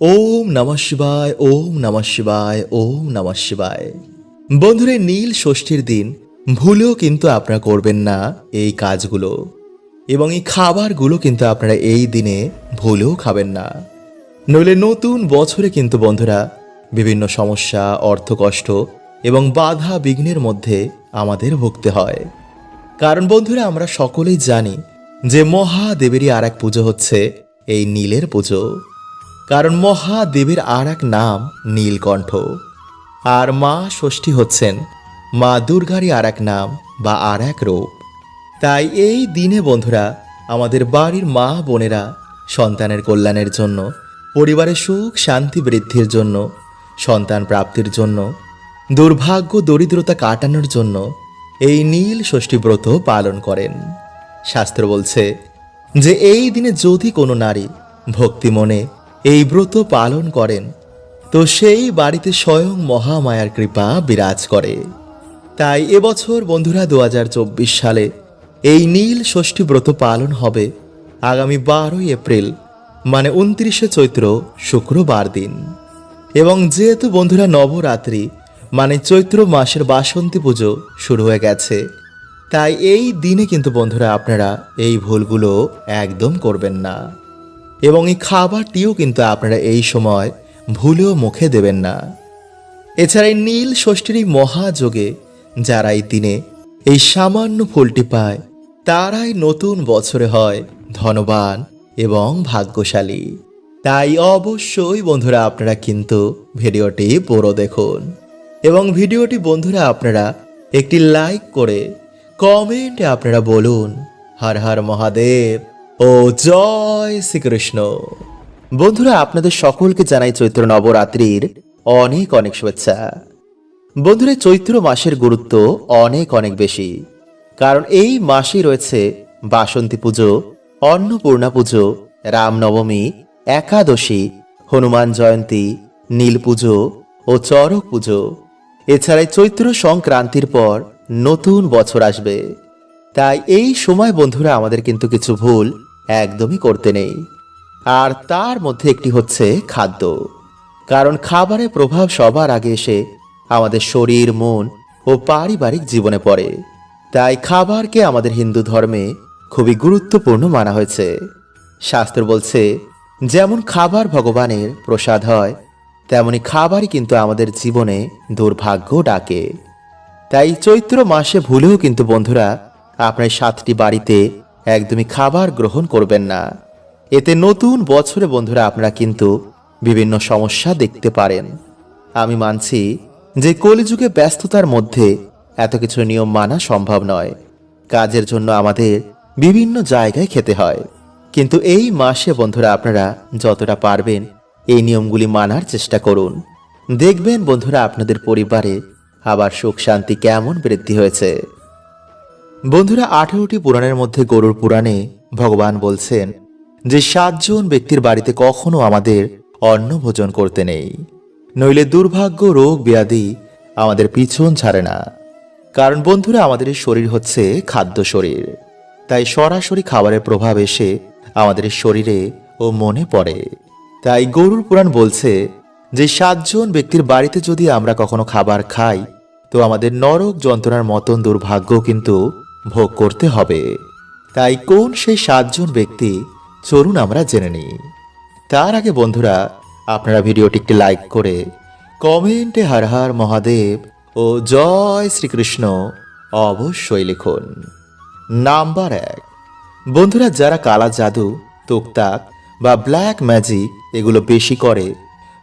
ওম নমঃ শিবায়, ওম নমঃ শিবায়, ওম নমঃ শিবায়। বন্ধুরে, নীল ষষ্ঠীর দিন ভুলেও কিন্তু আপনারা করবেন না এই কাজগুলো। এবং এই খাবারগুলো কিন্তু আপনারা এই দিনে ভুলেও খাবেন না। নইলে নতুন বছরে কিন্তু বন্ধুরা বিভিন্ন সমস্যা, অর্থকষ্ট এবং বাধা বিঘ্নের মধ্যে আমাদের ভুগতে হয়। কারণ বন্ধুরা, আমরা সকলেই জানি যে মহাদেবেরই আর এক পুজো হচ্ছে এই নীলের পুজো। কারণ মহাদেবের আর এক নাম নীলকণ্ঠ। আর মা ষষ্ঠী হচ্ছেন মা দুর্গারই আর এক নাম বা আর এক রূপ। তাই এই দিনে বন্ধুরা, আমাদের বাড়ির মা বোনেরা সন্তানের কল্যাণের জন্য, পরিবারের সুখ, শান্তি, বৃদ্ধির জন্য, সন্তান প্রাপ্তির জন্য, দুর্ভাগ্য, দরিদ্রতা কাটানোর জন্য এই নীল ষষ্ঠী ব্রত পালন করেন। শাস্ত্র বলছে যে এই দিনে যদি কোনো নারী ভক্তি মনে এই ব্রত পালন করেন। তো সেই বাড়িতে স্বয়ং মহামায়ার কৃপা বিরাজ করে। তাই এবছর বন্ধুরা দু হাজার চব্বিশ সালে এই নীল ষষ্ঠী ব্রত পালন হবে আগামী বারোই এপ্রিল মানে উনত্রিশে চৈত্র শুক্রবার দিন। এবং যেহেতু বন্ধুরা নবরাত্রি মানে চৈত্র মাসের বাসন্তী পুজো শুরু হয়ে গেছে, তাই এই দিনে কিন্তু বন্ধুরা আপনারা এই ভুলগুলো একদম করবেন না। এবং এই খাবারটিও কিন্তু আপনারা এই সময় ভুলেও মুখে দেবেন না। এছাড়া এই নীল ষষ্ঠীর এই মহাযোগে যারা এই দিনে এই সামান্য ফুলটি পায়, তারাই নতুন বছরে হয় ধনবান এবং ভাগ্যশালী। তাই অবশ্যই বন্ধুরা আপনারা কিন্তু ভিডিওটি পুরো দেখুন এবং ভিডিওটি বন্ধুরা আপনারা একটি লাইক করে কমেন্টে আপনারা বলুন, হর হর মহাদেব। ও জয় শ্রীকৃষ্ণ। বন্ধুরা, আপনাদের সকলকে জানাই চৈত্র নবরাত্রির অনেক অনেক শুভেচ্ছা। বন্ধুরা, চৈত্র মাসের গুরুত্ব অনেক অনেক বেশি। কারণ এই মাসেই রয়েছে বাসন্তী পুজো, অন্নপূর্ণা পুজো, রামনবমী, একাদশী, হনুমান জয়ন্তী, নীল পুজো ও চরক পুজো। এছাড়াই চৈত্র সংক্রান্তির পর নতুন বছর আসবে। তাই এই সময়, বন্ধুরা, আমাদের কিন্তু কিছু ভুল একদমই করতে নেই। আর তার মধ্যে একটি হচ্ছে খাদ্য। কারণ খাবারের প্রভাব সবার আগে এসে আমাদের শরীর, মন ও পারিবারিক জীবনে পড়ে। তাই খাবারকে আমাদের হিন্দু ধর্মে খুবই গুরুত্বপূর্ণ মানা হয়েছে। শাস্ত্র বলছে, যেমন খাবার ভগবানের প্রসাদ হয়, তেমনি খাবারই কিন্তু আমাদের জীবনে দুর্ভাগ্য ডাকে। তাই চৈত্র মাসে ভুলেও কিন্তু বন্ধুরা, আপনার সাতটি বাড়িতে একদমই খাবার গ্রহণ করবেন না। এতে নতুন বছরে বন্ধুরা আপনারা কিন্তু বিভিন্ন সমস্যা দেখতে পারেন। আমি মানছি যে কলিযুগে ব্যস্ততার মধ্যে এত কিছু নিয়ম মানা সম্ভব নয়। কাজের জন্য আমাদের বিভিন্ন জায়গায় খেতে হয়। কিন্তু এই মাসে বন্ধুরা আপনারা যতটা পারবেন এই নিয়মগুলি মানার চেষ্টা করুন। দেখবেন বন্ধুরা আপনাদের পরিবারে আবার সুখ শান্তি কেমন বৃদ্ধি হয়েছে। বন্ধুরা, আঠেরোটি পুরাণের মধ্যে গরুর পুরাণে ভগবান বলছেন যে, সাতজন ব্যক্তির বাড়িতে কখনো আমাদের অন্ন ভোজন করতে নেই। নইলে দুর্ভাগ্য, রোগ, ব্যাধি আমাদের পিছন ছাড়ে না। কারণ বন্ধুরা, আমাদের শরীর হচ্ছে খাদ্য শরীর। তাই সরাসরি খাবারের প্রভাব এসে আমাদের শরীরে ও মনে পড়ে। তাই গরুর পুরাণ বলছে যে, সাতজন ব্যক্তির বাড়িতে যদি আমরা কখনো খাবার খাই, তো আমাদের নরক যন্ত্রণার মতন দুর্ভাগ্য কিন্তু ভোগ করতে হবে। তাই কোন সেই সাতজন ব্যক্তি, চলুন আমরা জেনে নিই। তার আগে বন্ধুরা, আপনারা ভিডিওটি একটি লাইক করে কমেন্টে হর হর মহাদেব ও জয় শ্রীকৃষ্ণ অবশ্যই লিখুন। নাম্বার এক। বন্ধুরা, যারা কালা জাদু, তুকতাক বা ব্ল্যাক ম্যাজিক এগুলো বেশি করে,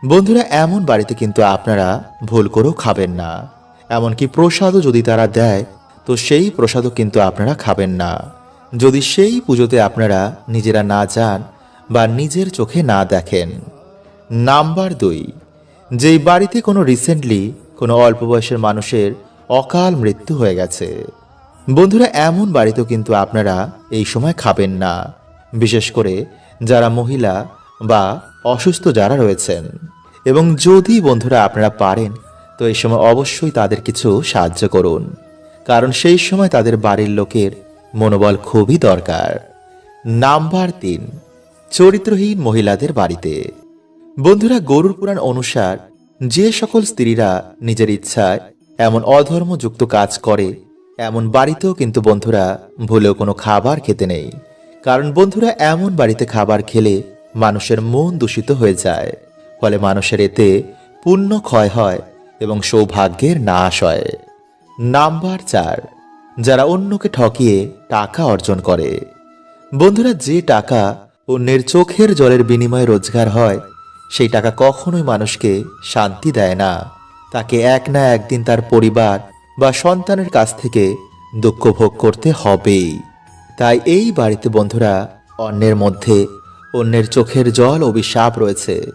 বন্ধুরা, এমন বাড়িতে কিন্তু আপনারা ভুল করেও খাবেন না। এমনকি প্রসাদও যদি তারা দেয় তো সেই প্রসাদও কিন্তু আপনারা খাবেন না। যদি সেই পুজোতে আপনারা নিজেরা না যান বা নিজের চোখে না দেখেন। নাম্বার দুই, যেই বাড়িতে কোনো রিসেন্টলি কোনো অল্প বয়সের মানুষের অকাল মৃত্যু হয়ে গেছে, বন্ধুরা এমন বাড়িতেও কিন্তু আপনারা এই সময় খাবেন না। বিশেষ করে যারা মহিলা বা অসুস্থ যারা রয়েছেন। এবং যদি বন্ধুরা আপনারা পারেন, তো এই সময় অবশ্যই তাদের কিছু সাহায্য করুন। কারণ সেই সময় তাদের বাড়ির লোকের মনোবল খুবই দরকার। নাম্বার তিন, চরিত্রহীন মহিলাদের বাড়িতে। বন্ধুরা, গরুর পুরাণ অনুসার যে সকল স্ত্রীরা নিজের ইচ্ছায় এমন অধর্মযুক্ত কাজ করে, এমন বাড়িতেও কিন্তু বন্ধুরা ভুলেও কোনো খাবার খেতে নেই। কারণ বন্ধুরা, এমন বাড়িতে খাবার খেলে মানুষের মন দূষিত হয়ে যায়। ফলে মানুষের এতে পুণ্য ক্ষয় হয় এবং সৌভাগ্যের নাশ হয়। নাম্বার চার, যারা অন্যকে ঠকিয়ে টাকা অর্জন করে। বন্ধুরা, যে টাকা অন্যের চোখের জলের বিনিময়ে রোজগার হয়, সেই টাকা কখনোই মানুষকে শান্তি দেয় না। তাকে এক না একদিন তার পরিবার বা সন্তানের কাছ থেকে দুঃখ ভোগ করতে হবেই। তাই এই বাড়িতে, বন্ধুরা, অন্যের মধ্যে অন্যের চোখের জল অভিশাপ রয়েছে।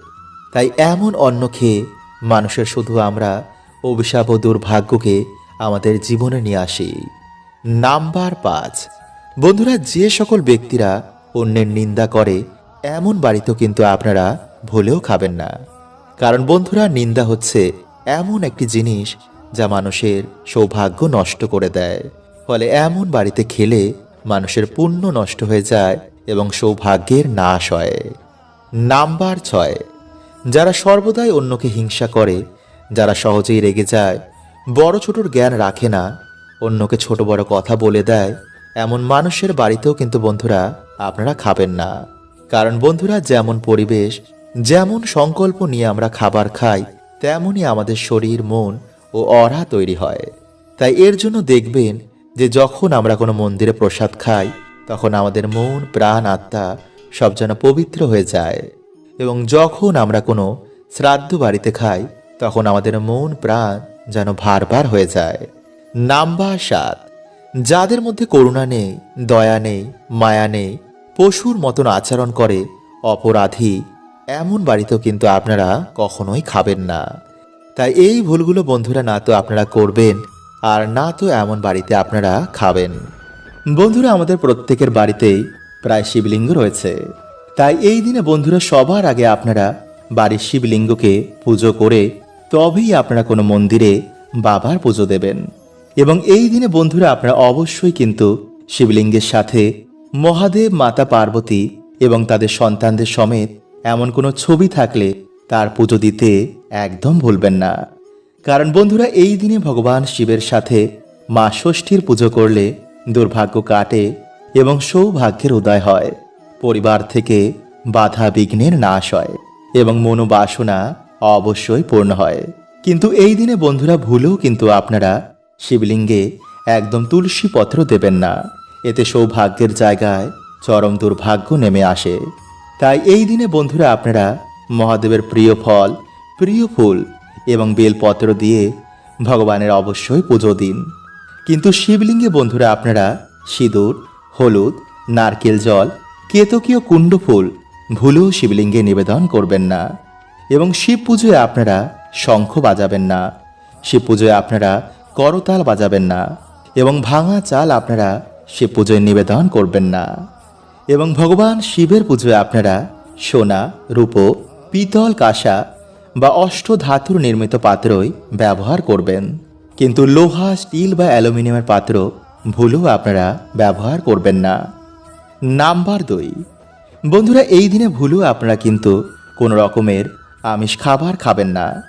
তাই এমন অন্ন খেয়ে মানুষের শুধু আমরা অভিশাপ ও দুর্ভাগ্যকে আমাদের জীবনে নিয়ে আসি। নাম্বার পাঁচ। বন্ধুরা, যে সকল ব্যক্তিরা অন্যের নিন্দা করে, এমন বাড়িতেও কিন্তু আপনারা ভুলেও খাবেন না। কারণ বন্ধুরা, নিন্দা হচ্ছে এমন একটি জিনিস যা মানুষের সৌভাগ্য নষ্ট করে দেয়। ফলে এমন বাড়িতে খেলে মানুষের পুণ্য নষ্ট হয়ে যায় এবং সৌভাগ্যের নাশ হয়। নাম্বার ছয়। যারা সর্বদাই অন্যকে হিংসা করে, যারা সহজেই রেগে যায় বড় ছোটর জ্ঞান রাখে না। অন্যকে ছোট বড় কথা বলে দেয়। এমন মানুষের বাড়িতেও কিন্তু বন্ধুরা আপনারা খাবেন না। কারণ বন্ধুরা যেমন পরিবেশ, যেমন সংকল্প নিয়ে আমরা খাবার খাই, তেমনই আমাদের শরীর, মন ও অরা তৈরি হয়। তাই এর জন্য দেখবেন যে যখন আমরা কোনো মন্দিরে প্রসাদ খাই, তখন আমাদের মন, প্রাণ, আত্মা সব যেন পবিত্র হয়ে যায়। এবং যখন আমরা কোনো শ্রাদ্ধ বাড়িতে খাই, তখন আমাদের মন, প্রাণ যেন ভারবার হয়ে যায়। নাম্বার সাত। যাদের মধ্যে করুণা নেই, দয়া নেই, মায়া নেই, পশুর মতন আচরণ করে অপরাধী, এমন বাড়িতেও কিন্তু আপনারা কখনোই খাবেন না। তাই এই ভুলগুলো বন্ধুরা না তো আপনারা করবেন, আর না তো এমন বাড়িতে আপনারা খাবেন। বন্ধুরা, আমাদের প্রত্যেকের বাড়িতেই প্রায় শিবলিঙ্গ রয়েছে। তাই এই দিনে বন্ধুরা সবার আগে আপনারা বাড়ির শিবলিঙ্গকে পুজো করে তবেই আপনারা কোনো মন্দিরে বাবার পুজো দেবেন। এবং এই দিনে বন্ধুরা আপনারা অবশ্যই কিন্তু শিবলিঙ্গের সাথে মহাদেব, মাতা পার্বতী এবং তাদের সন্তানদের সমেত এমন কোনো ছবি থাকলে তার পুজো দিতে একদম ভুলবেন না। কারণ বন্ধুরা, এই দিনে ভগবান শিবের সাথে মা ষষ্ঠীর পুজো করলে দুর্ভাগ্য কাটে এবং সৌভাগ্যের উদয় হয়। পরিবার থেকে বাধা বিঘ্নের নাশ হয় এবং মনোবাসনা অবশ্যই পূর্ণ হয়। কিন্তু এই দিনে বন্ধুরা ভুলেও কিন্তু আপনারা শিবলিঙ্গে একদম তুলসী পত্র দেবেন না। এতে সৌভাগ্যের জায়গায় চরম দুর্ভাগ্য নেমে আসে। তাই এই দিনে বন্ধুরা আপনারা মহাদেবের প্রিয় ফল, প্রিয় ফুল এবং বেলপত্র দিয়ে ভগবানের অবশ্যই পুজো দিন। কিন্তু শিবলিঙ্গে বন্ধুরা আপনারা সিঁদুর, হলুদ, নারকেল জল, কেতকীয় কুণ্ড ফুল ভুলেও শিবলিঙ্গে নিবেদন করবেন না। এবং শিব পুজোয় আপনারা শঙ্খ বাজাবেন না। শিব পুজোয় আপনারা করতাল বাজাবেন না এবং ভাঙা চাল আপনারা শিব পুজোয় নিবেদন করবেন না। এবং ভগবান শিবের পুজোয় আপনারা সোনা, রূপো, পিতল কাঁসা বা অষ্ট ধাতুর নির্মিত পাত্রই ব্যবহার করবেন। কিন্তু লোহা, স্টিল বা অ্যালুমিনিয়ামের পাত্র ভুলেও আপনারা ব্যবহার করবেন না। নাম্বার দুই। বন্ধুরা, এই দিনে ভুলেও আপনারা কিন্তু কোনো রকমের আমিষ খাবার খাবেন না।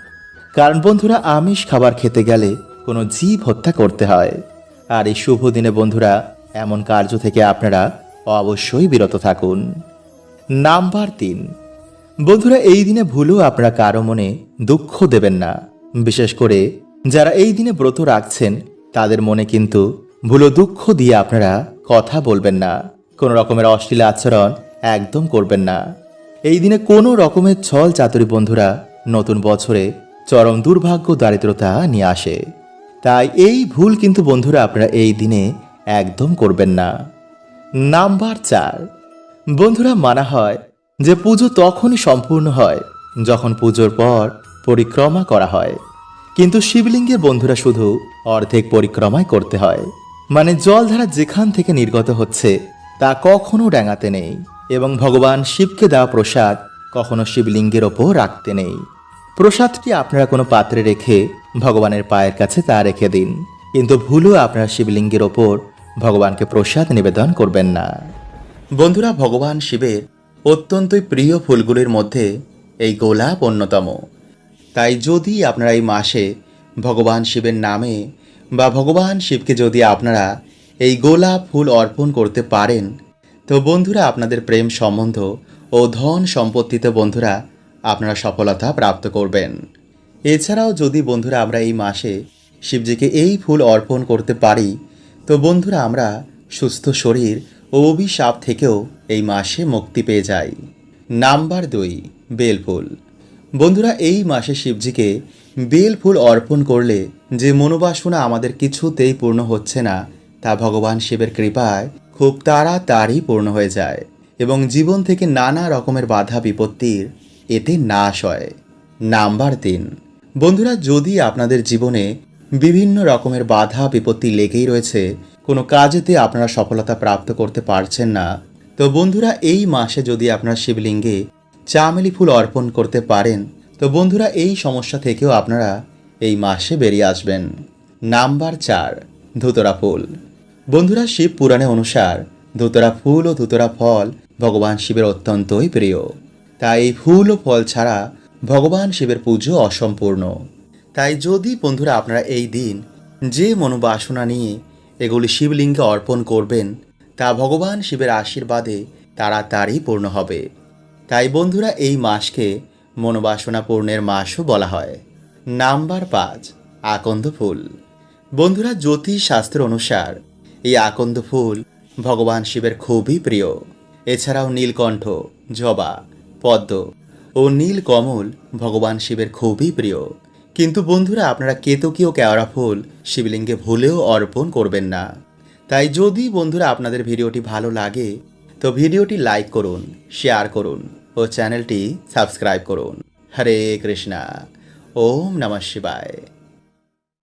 কারণ বন্ধুরা, আমিষ খাবার খেতে গেলে কোনো জীব হত্যা করতে হয়। আর এই শুভ দিনে বন্ধুরা, এমন কার্য থেকে আপনারা অবশ্যই বিরত থাকুন। নাম্বার তিন। বন্ধুরা, এই দিনে ভুলেও আপনারা কারও মনে দুঃখ দেবেন না। বিশেষ করে যারা এই দিনে ব্রত রাখছেন, তাদের মনে কিন্তু ভুলো দুঃখ দিয়ে আপনারা কথা বলবেন না। কোনো রকমের অশ্লীল আচরণ একদম করবেন না। এই দিনে কোনো রকমের ছল চাতুরি বন্ধুরা নতুন বছরে চরম দুর্ভাগ্য, দারিদ্রতা নিয়ে আসে। তাই এই ভুল কিন্তু বন্ধুরা আপনারা এই দিনে একদম করবেন না। নাম্বার চার। বন্ধুরা মানা হয় যে পুজো তখনই সম্পূর্ণ হয় যখন পুজোর পর পরিক্রমা করা হয়। কিন্তু শিবলিঙ্গের বন্ধুরা শুধু অর্ধেক পরিক্রমাই করতে হয়। মানে জলধারা যেখান থেকে নির্গত হচ্ছে তা কখনো ডাঙাতে নেই। এবং ভগবান শিবকে দেওয়া প্রসাদ কখনো শিবলিঙ্গের ওপর রাখতে নেই। প্রসাদটি আপনারা কোনো পাত্রে রেখে ভগবানের পায়ের কাছে তা রেখে দিন। কিন্তু ভুলও আপনারা শিবলিঙ্গের ওপর ভগবানকে প্রসাদ নিবেদন করবেন না। বন্ধুরা, ভগবান শিবের অত্যন্তই প্রিয় ফুলগুলির মধ্যে এই গোলাপ অন্যতম। তাই যদি আপনারা এই মাসে ভগবান শিবের নামে বা ভগবান শিবকে যদি আপনারা এই গোলাপ ফুল অর্পণ করতে পারেন তো বন্ধুরা, আপনাদের প্রেম সম্বন্ধ ও ধন সম্পত্তিতে বন্ধুরা, আপনারা সফলতা প্রাপ্ত করবেন। এছাড়াও যদি বন্ধুরা আমরা এই মাসে শিবজিকে এই ফুল অর্পণ করতে পারি, তো বন্ধুরা আমরা সুস্থ শরীর ও অভিশাপ থেকেও এই মাসে মুক্তি পেয়ে যাই। নাম্বার দুই বেলফুল বন্ধুরা, এই মাসে শিবজিকে বেল ফুল অর্পণ করলে যে মনোবাসনা আমাদের কিছুতেই পূর্ণ হচ্ছে না, তা ভগবান শিবের কৃপায় খুব তাড়াতাড়ি পূর্ণ হয়ে যায় এবং জীবন থেকে নানা রকমের বাধা বিপত্তির এতে নাশ হয়। নাম্বার তিন। বন্ধুরা, যদি আপনাদের জীবনে বিভিন্ন রকমের বাধা বিপত্তি লেগেই রয়েছে, কোনো কাজেতে আপনারা সফলতা প্রাপ্ত করতে পারছেন না, তো বন্ধুরা, এই মাসে যদি আপনারা শিবলিঙ্গে চামেলি ফুল অর্পণ করতে পারেন, তো বন্ধুরা, এই সমস্যা থেকেও আপনারা এই মাসে বেরিয়ে আসবেন। নাম্বার চার, ধুতরা ফুল। বন্ধুরা, শিব পুরাণে অনুসার ধুতরা ফুল ও ধুতরা ফল ভগবান শিবের অত্যন্তই প্রিয়। তাই ফুল ও ফল ছাড়া ভগবান শিবের পুজো অসম্পূর্ণ। তাই যদি বন্ধুরা আপনারা এই দিন যে মনোবাসনা নিয়ে এগুলি শিবলিঙ্গে অর্পণ করবেন, তা ভগবান শিবের আশীর্বাদে তাড়াতাড়ি পূর্ণ হবে। তাই বন্ধুরা, এই মাসকে মনোবাসনা পূর্ণের মাসও বলা হয়। নাম্বার পাঁচ, আকন্দ ফুল। বন্ধুরা জ্যোতিষ শাস্ত্র অনুসার এই আকন্দ ফুল ভগবান শিবের খুবই প্রিয়। এছাড়াও নীলকণ্ঠ, জবা, পদ্ম ও নীল কমল ভগবান শিবের খুবই প্রিয়। কিন্তু বন্ধুরা, আপনারা কেতকীয় কেওড়া ফুল শিবলিঙ্গে ভুলেও অর্পণ করবেন না। তাই যদি বন্ধুরা আপনাদের ভিডিওটি ভালো লাগে, তো ভিডিওটি লাইক করুন, শেয়ার করুন ও চ্যানেলটি সাবস্ক্রাইব করুন। হরে কৃষ্ণা, ওম নমঃ শিবায়।